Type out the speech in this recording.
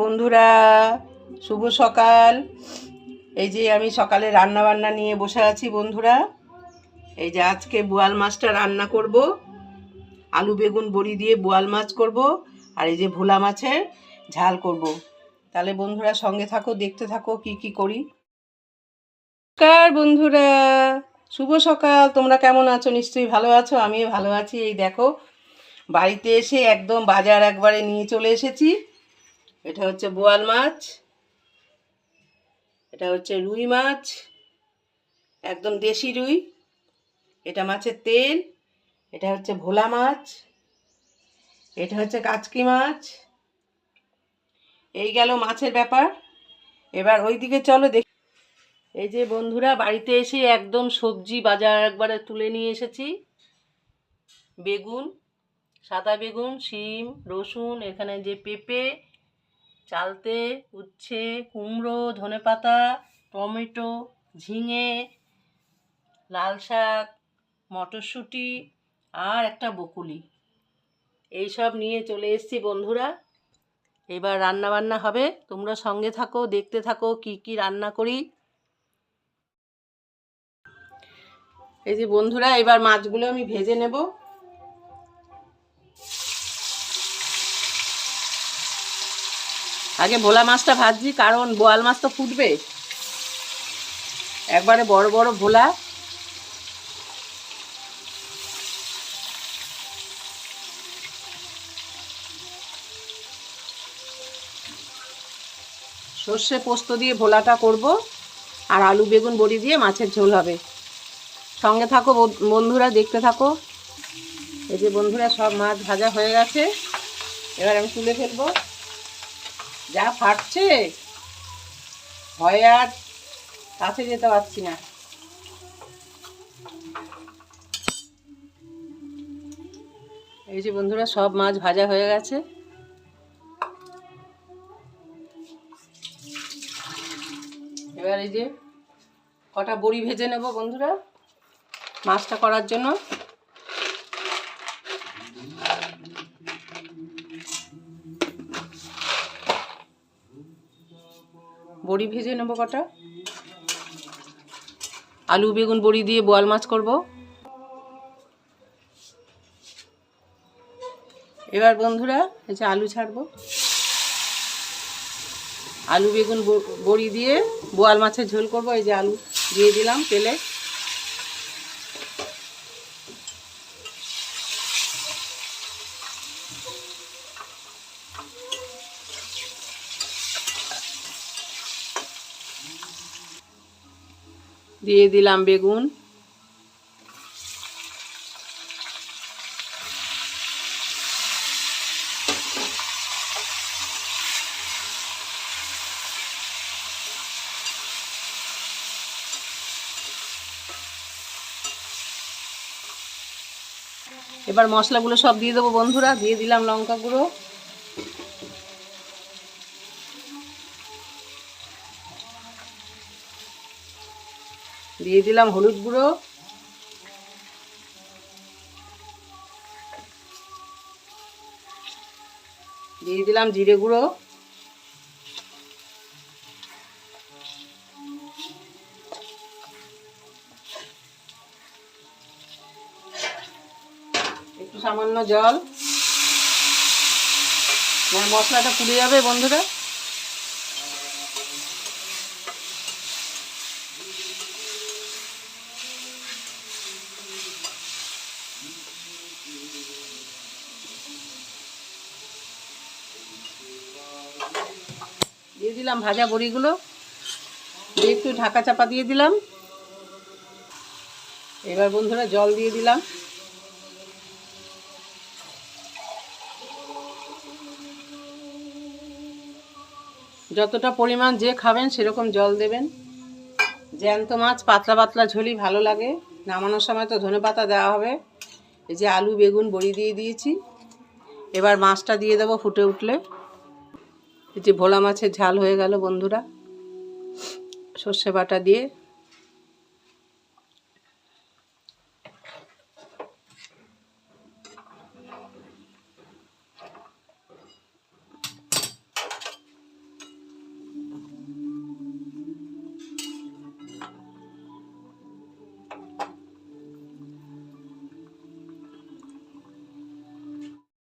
বন্ধুরা, শুভ সকাল। এই যে আমি সকালে রান্না বান্না নিয়ে বসে আছি বন্ধুরা। এই যে আজকে বোয়াল মাছটা রান্না করব। আলু বেগুন বড়ি দিয়ে বোয়াল মাছ করব আর এই যে ভোলা মাছের ঝাল করব। তাহলে বন্ধুরা সঙ্গে থাকো, দেখতে থাকো কি কি করি। নমস্কার বন্ধুরা, শুভ সকাল। তোমরা কেমন আছো? নিশ্চয়ই ভালো আছো, আমিও ভালো আছি। এই দেখো, বাড়িতে এসে একদম বাজার একবারে নিয়ে চলে এসেছি। এটা হচ্ছে বোয়াল মাছ। এটা হচ্ছে রুই মাছ। একদম দেশি রুই। এটা মাছের তেল। এটা হচ্ছে ভোলা মাছ। এটা হচ্ছে কাচকি মাছ। এই গেল মাছের ব্যাপার। এবার ওইদিকে চলো দেখ। এই যে বন্ধুরা, বাড়িতে এসে একদম সবজি বাজার একবারে তুলে নিয়ে এসেছি। বেগুন, সাদা বেগুন, শিম, রসুন, এখানে যে পেঁপে চালতে, উচ্ছে, কুমড়ো, ধনেপাতা, টমেটো, ঝিঙে, লাল শাক, মটরশুঁটি আর একটা বকুলি। এইসব নিয়ে চলে এসেছি বন্ধুরা। এবার রান্না বান্না হবে। তোমরা সঙ্গে থাকো, দেখতে থাকো কি কি রান্না করি। এই যে বন্ধুরা, এবার মাছগুলো আমি ভেজে নেব। আগে ভোলা মাছটা ভাজছি কারণ বোয়াল মাছ তো ফুটবে। একবারে বড় বড় ভোলা। সর্ষে পোস্ত দিয়ে ভোলাটা করব, আর আলু, বেগুন, বড়ি দিয়ে মাছের ঝোল হবে। সঙ্গে থাকো বন্ধ- বন্ধুরা, দেখতে থাকো। এই যে বন্ধুরা, সব মাছ ভাজা হয়ে গেছে। এবার আমি তুলে ফেলব। যা ফাটছে, ভয়ে আর কাছে যেতে পারছি না। এই যে বন্ধুরা, সব মাছ ভাজা হয়ে গেছে। এবার এই যে কটা বড়ি ভেজে নেব বন্ধুরা, মাছটা করার জন্য। বড়ি ভেজে নেব কটা। আলু, বেগুন, বড়ি দিয়ে বোয়াল মাছ করব। এবার বন্ধুরা যে আলু ছাড়বো। আলু, বেগুন বড়ি দিয়ে বোয়াল মাছের ঝোল করব। এই যে আলু দিয়ে দিলাম তেলে। দিয়ে দিলাম বেগুন। এবার মশলাগুলো সব দিয়ে দেবো বন্ধুরা। দিয়ে দিলাম লঙ্কা গুঁড়ো। দিয়ে দিলাম হলুদ গুঁড়ো। দিয়ে দিলাম জিরে গুঁড়ো। একটু সামান্য জল। মশলাটা পুড়ে যাবে বন্ধুরা। দিয়ে দিলাম ভাজা বড়িগুলো। দিয়ে একটু ঢাকা চাপা দিয়ে দিলাম। এবার বন্ধুরা জল দিয়ে দিলাম। যতটা পরিমাণ যে খাবেন সেরকম জল দেবেন। জ্যান্ত মাছ, পাতলা পাতলা ঝোলই ভালো লাগে। নামানোর সময় তো ধনে পাতা দেওয়া হবে। এই যে আলু, বেগুন, বড়ি দিয়ে দিয়েছি। এবার মাছটা দিয়ে দেবো ফুটে উঠলে। এই যে ভোলা মাছের ঝাল হয়ে গেল বন্ধুরা। সর্ষে বাটা দিয়ে